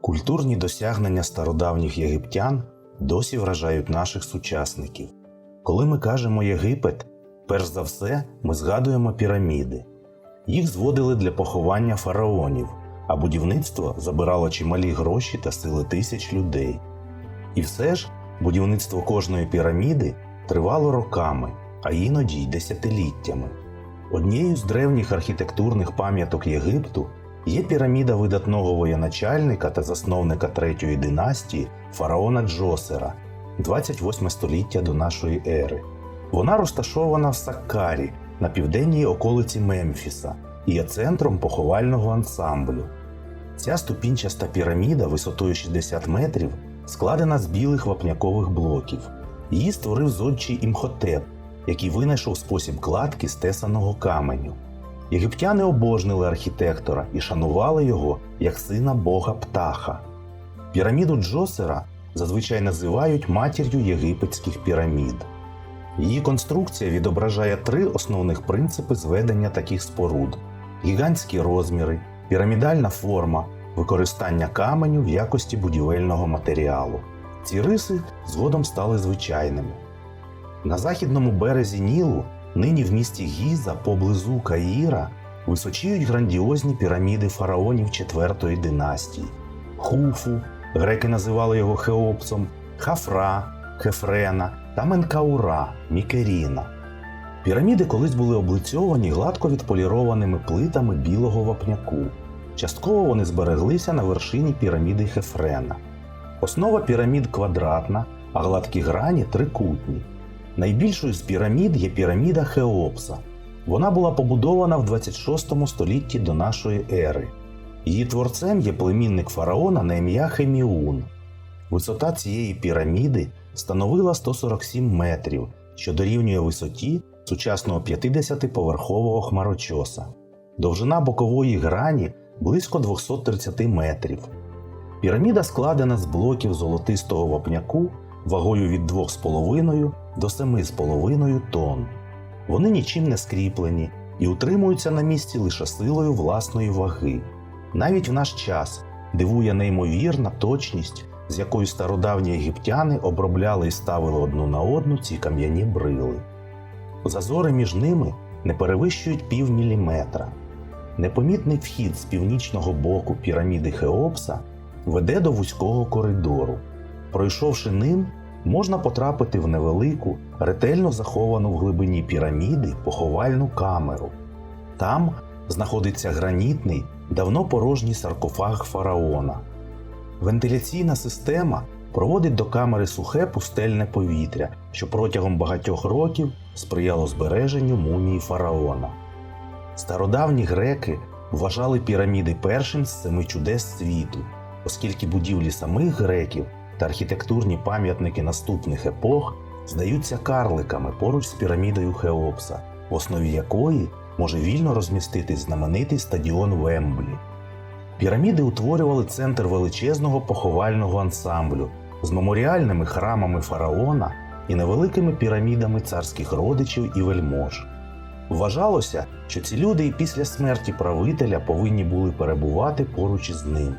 Культурні досягнення стародавніх єгиптян досі вражають наших сучасників. Коли ми кажемо Єгипет, перш за все ми згадуємо піраміди. Їх зводили для поховання фараонів, а будівництво забирало чималі гроші та сили тисяч людей. І все ж будівництво кожної піраміди тривало роками, а іноді й десятиліттями. Однією з древніх архітектурних пам'яток Єгипту є піраміда видатного воєначальника та засновника третьої династії фараона Джосера, 28 століття до нашої ери. Вона розташована в Саккарі на південній околиці Мемфіса і є центром поховального ансамблю. Ця ступінчаста піраміда висотою 60 метрів складена з білих вапнякових блоків. Її створив зодчий імхотеп, який винайшов спосіб кладки з тесаного каменю. Єгиптяни обожнили архітектора і шанували його як сина бога птаха. Піраміду Джосера зазвичай називають матір'ю єгипетських пірамід. Її конструкція відображає три основних принципи зведення таких споруд: гігантські розміри, пірамідальна форма, використання каменю в якості будівельного матеріалу. Ці риси згодом стали звичайними. На західному березі Нілу, нині в місті Гіза поблизу Каїра, височіють грандіозні піраміди фараонів IV династії Хуфу, греки називали його Хеопсом, Хафра, Хефрена та Менкаура, Мікеріна. Піраміди колись були облицьовані гладко відполірованими плитами білого вапняку. Частково вони збереглися на вершині піраміди Хефрена. Основа пірамід квадратна, а гладкі грані трикутні. Найбільшою з пірамід є піраміда Хеопса. Вона була побудована в 26 столітті до нашої ери. Її творцем є племінник фараона на ім'я Хеміун. Висота цієї піраміди становила 147 метрів, що дорівнює висоті сучасного 50-поверхового хмарочоса. Довжина бокової грані близько 230 метрів. Піраміда складена з блоків золотистого вапняку вагою від 2,5 до 7,5 тонн. Вони нічим не скріплені і утримуються на місці лише силою власної ваги. Навіть в наш час дивує неймовірна точність, з якою стародавні єгиптяни обробляли і ставили одну на одну ці кам'яні брили. Зазори між ними не перевищують пів міліметра. Непомітний вхід з північного боку піраміди Хеопса веде до вузького коридору. Пройшовши ним, можна потрапити в невелику, ретельно заховану в глибині піраміди поховальну камеру. Там знаходиться гранітний, давно порожній саркофаг фараона. Вентиляційна система проводить до камери сухе пустельне повітря, що протягом багатьох років сприяло збереженню мумії фараона. Стародавні греки вважали піраміди першим з семи чудес світу, оскільки будівлі самих греків та архітектурні пам'ятники наступних епох здаються карликами поруч з пірамідою Хеопса, в основі якої може вільно розміститись знаменитий стадіон Вемблі. Піраміди утворювали центр величезного поховального ансамблю з меморіальними храмами фараона і невеликими пірамідами царських родичів і вельмож. Вважалося, що ці люди і після смерті правителя повинні були перебувати поруч із ним.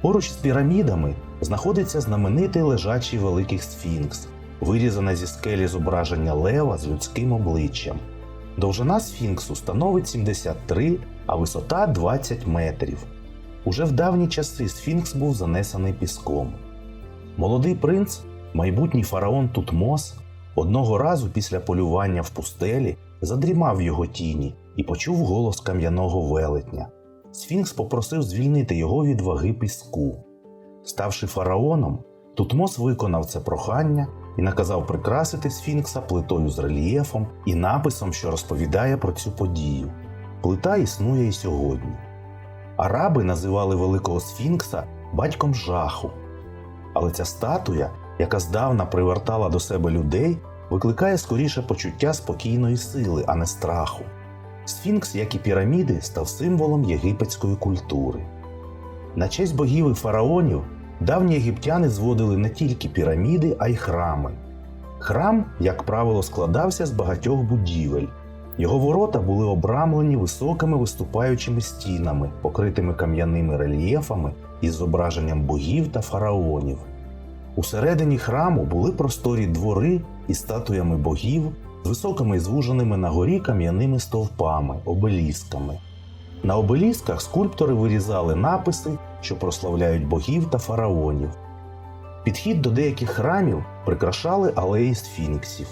Поруч з пірамідами знаходиться знаменитий лежачий великий сфінкс, вирізане зі скелі зображення лева з людським обличчям. Довжина сфінксу становить 73, а висота 20 метрів. Уже в давні часи сфінкс був занесений піском. Молодий принц, майбутній фараон Тутмос, одного разу після полювання в пустелі задрімав його тіні і почув голос кам'яного велетня. Сфінкс попросив звільнити його від ваги піску. Ставши фараоном, Тутмос виконав це прохання і наказав прикрасити сфінкса плитою з рельєфом і написом, що розповідає про цю подію. Плита існує і сьогодні. Араби називали великого сфінкса батьком жаху. Але ця статуя, яка здавна привертала до себе людей, викликає скоріше почуття спокійної сили, а не страху. Сфінкс, як і піраміди, став символом єгипетської культури. На честь богів і фараонів давні єгиптяни зводили не тільки піраміди, а й храми. Храм, як правило, складався з багатьох будівель. Його ворота були обрамлені високими виступаючими стінами, покритими кам'яними рельєфами із зображенням богів та фараонів. Усередині храму були просторі двори із статуями богів, з високими і звуженими на горі кам'яними стовпами, обелісками. На обелісках скульптори вирізали написи, що прославляють богів та фараонів. Підхід до деяких храмів прикрашали алеї сфінксів.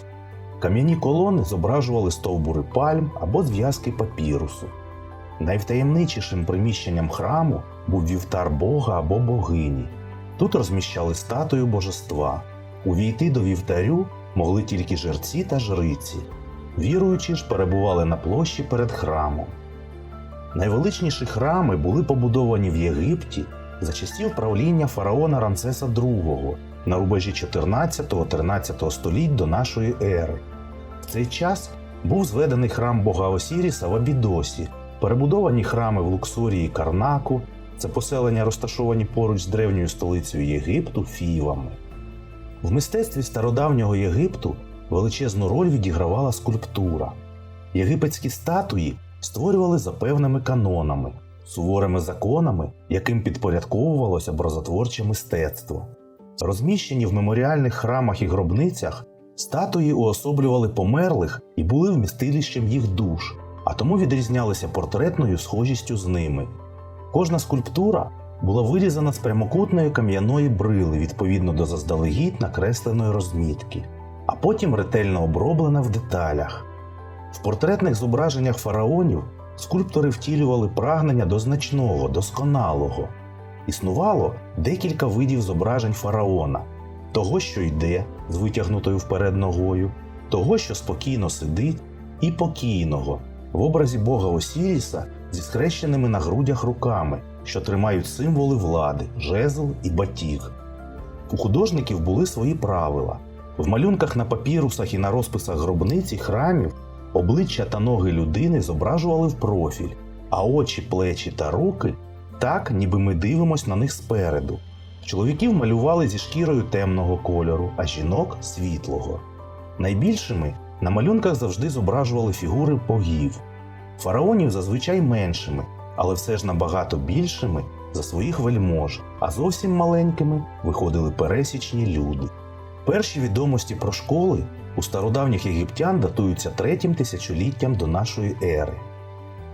Кам'яні колони зображували стовбури пальм або зв'язки папірусу. Найвтаємничішим приміщенням храму був вівтар Бога або богині. Тут розміщали статую божества. Увійти до вівтарю могли тільки жерці та жриці. Віруючі ж перебували на площі перед храмом. Найвеличніші храми були побудовані в Єгипті за часів правління фараона Рамсеса II на рубежі 14-13 століть до нашої ери. В цей час був зведений храм бога Осіріса в Абідосі, перебудовані храми в Луксорії Карнаку, це поселення розташовані поруч з древньою столицею Єгипту Фівами. В мистецтві стародавнього Єгипту величезну роль відігравала скульптура. Єгипетські статуї створювали за певними канонами, суворими законами, яким підпорядковувалося образотворче мистецтво. Розміщені в меморіальних храмах і гробницях, статуї уособлювали померлих і були вмістилищем їх душ, а тому відрізнялися портретною схожістю з ними. Кожна скульптура була вирізана з прямокутної кам'яної брили відповідно до заздалегідь накресленої розмітки, а потім ретельно оброблена в деталях. В портретних зображеннях фараонів скульптори втілювали прагнення до значного, досконалого. Існувало декілька видів зображень фараона: того, що йде з витягнутою вперед ногою, того, що спокійно сидить, і покійного в образі бога Осіріса зі схрещеними на грудях руками, що тримають символи влади, жезл і батіг. У художників були свої правила. В малюнках на папірусах і на розписах гробниць і храмів обличчя та ноги людини зображували в профіль, а очі, плечі та руки так, ніби ми дивимось на них спереду. Чоловіків малювали зі шкірою темного кольору, а жінок світлого. Найбільшими на малюнках завжди зображували фігури богів, фараонів зазвичай меншими, але все ж набагато більшими за своїх вельмож, а зовсім маленькими виходили пересічні люди. Перші відомості про школи у стародавніх єгиптян датуються третім тисячоліттям до нашої ери.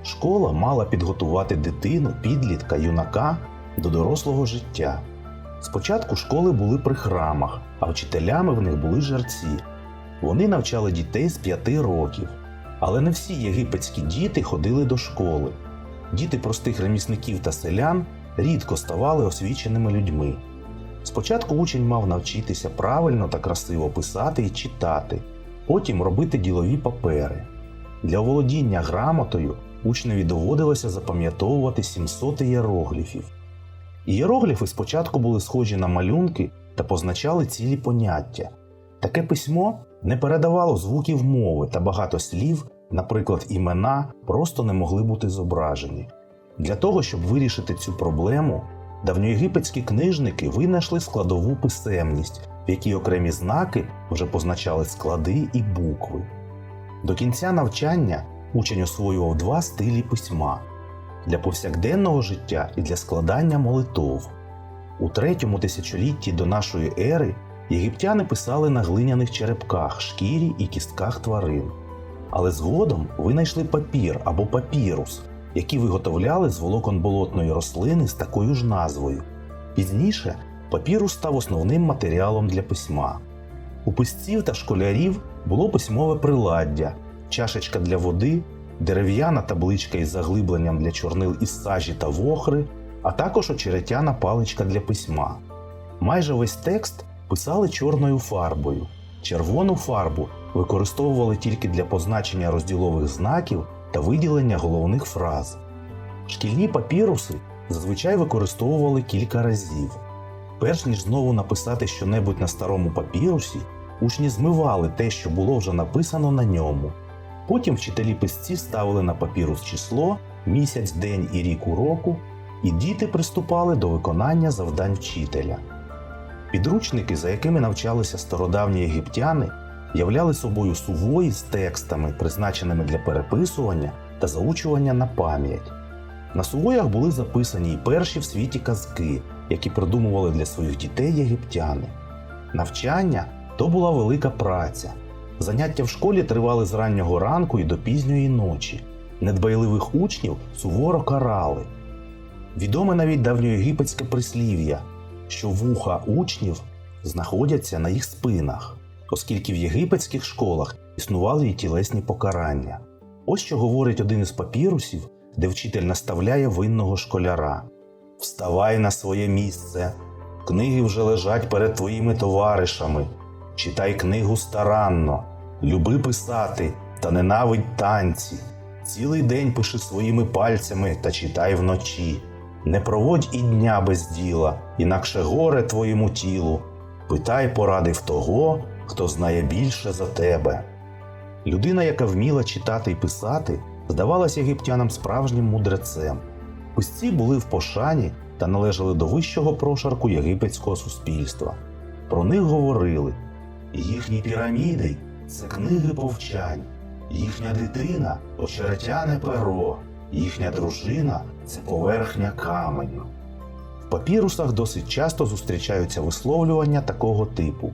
Школа мала підготувати дитину, підлітка, юнака до дорослого життя. Спочатку школи були при храмах, а вчителями в них були жерці. Вони навчали дітей з п'яти років. Але не всі єгипетські діти ходили до школи. Діти простих ремісників та селян рідко ставали освіченими людьми. Спочатку учень мав навчитися правильно та красиво писати і читати, потім робити ділові папери. Для оволодіння грамотою учневі доводилося запам'ятовувати 700 ієрогліфів. Ієрогліфи спочатку були схожі на малюнки та позначали цілі поняття. Таке письмо не передавало звуків мови та багато слів, наприклад, імена, просто не могли бути зображені. Для того, щоб вирішити цю проблему, давньоєгипетські книжники винайшли складову писемність, в якій окремі знаки вже позначали склади і букви. До кінця навчання учень освоював два стилі письма для повсякденного життя і для складання молитов. У третьому тисячолітті до нашої ери єгиптяни писали на глиняних черепках, шкірі і кістках тварин. Але згодом винайшли папір або папірус, які виготовляли з волокон болотної рослини з такою ж назвою. Пізніше папірус став основним матеріалом для письма. У писців та школярів було письмове приладдя, чашечка для води, дерев'яна табличка із заглибленням для чорнил із сажі та вохри, а також очеретяна паличка для письма. Майже весь текст писали чорною фарбою. Червону фарбу використовували тільки для позначення розділових знаків та виділення головних фраз. Шкільні папіруси зазвичай використовували кілька разів. Перш ніж знову написати щонебудь на старому папірусі, учні змивали те, що було вже написано на ньому. Потім вчителі писці ставили на папірус число, місяць, день і рік уроку, і діти приступали до виконання завдань вчителя. Підручники, за якими навчалися стародавні єгиптяни, являли собою сувої з текстами, призначеними для переписування та заучування на пам'ять. На сувоях були записані й перші в світі казки, які придумували для своїх дітей єгиптяни. Навчання то була велика праця. Заняття в школі тривали з раннього ранку і до пізньої ночі. Недбайливих учнів суворо карали. Відоме навіть давньоєгипетське прислів'я, що вуха учнів знаходяться на їх спинах, оскільки в єгипетських школах існували і тілесні покарання. Ось що говорить один із папірусів, де вчитель наставляє винного школяра: Вставай на своє місце, книги вже лежать перед твоїми товаришами. Читай книгу старанно, люби писати та ненавидь танці. Цілий день пиши своїми пальцями та читай вночі. Не проводь і дня без діла, інакше горе твоєму тілу. Питай поради в того, хто знає більше за тебе. Людина, яка вміла читати і писати, здавалася єгиптянам справжнім мудрецем. Писці були в пошані та належали до вищого прошарку єгипетського суспільства. Про них говорили: їхні піраміди це книги повчань, їхня дитина очеретяне перо, їхня дружина це поверхня каменю. В папірусах досить часто зустрічаються висловлювання такого типу: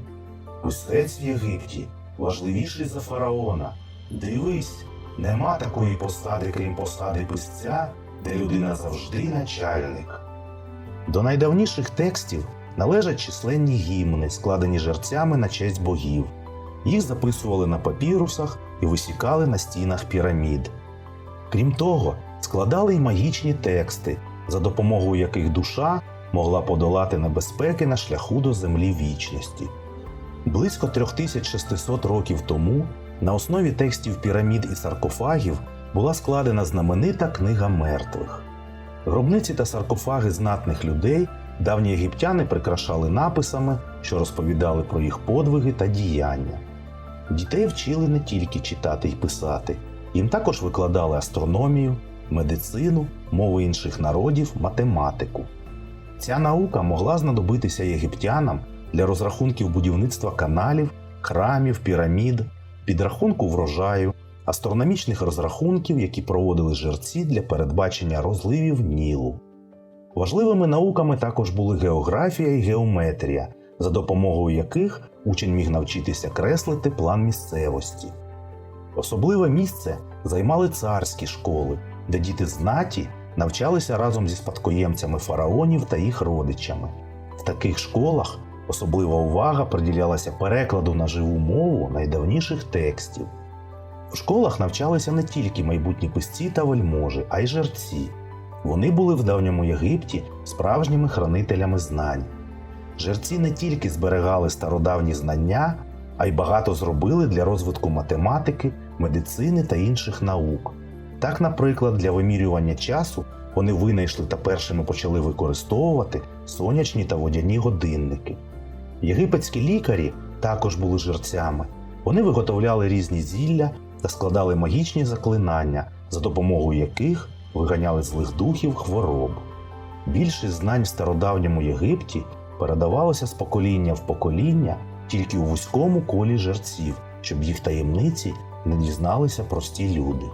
Писець в Єгипті важливіший за фараона. Дивись, нема такої посади, крім посади писця, де людина завжди начальник. До найдавніших текстів належать численні гімни, складені жерцями на честь богів. Їх записували на папірусах і висікали на стінах пірамід. Крім того, складали й магічні тексти, за допомогою яких душа могла подолати небезпеки на шляху до землі вічності. Близько 3600 років тому на основі текстів пірамід і саркофагів була складена знаменита книга мертвих. Гробниці та саркофаги знатних людей давні єгиптяни прикрашали написами, що розповідали про їх подвиги та діяння. Дітей вчили не тільки читати й писати, їм також викладали астрономію, медицину, мови інших народів, математику. Ця наука могла знадобитися єгиптянам для розрахунків будівництва каналів, храмів, пірамід, підрахунку врожаю, астрономічних розрахунків, які проводили жерці для передбачення розливів Нілу. Важливими науками також були географія і геометрія, за допомогою яких учень міг навчитися креслити план місцевості. Особливе місце займали царські школи, де діти знаті навчалися разом зі спадкоємцями фараонів та їх родичами. В таких школах особлива увага приділялася перекладу на живу мову найдавніших текстів. В школах навчалися не тільки майбутні писці та вельможі, а й жерці. Вони були в давньому Єгипті справжніми хранителями знань. Жерці не тільки зберегали стародавні знання, а й багато зробили для розвитку математики, медицини та інших наук. Так, наприклад, для вимірювання часу вони винайшли та першими почали використовувати сонячні та водяні годинники. Єгипетські лікарі також були жерцями. Вони виготовляли різні зілля та складали магічні заклинання, за допомогою яких виганяли злих духів хвороб. Більшість знань в стародавньому Єгипті передавалося з покоління в покоління тільки у вузькому колі жерців, щоб їх таємниці не дізналися прості люди.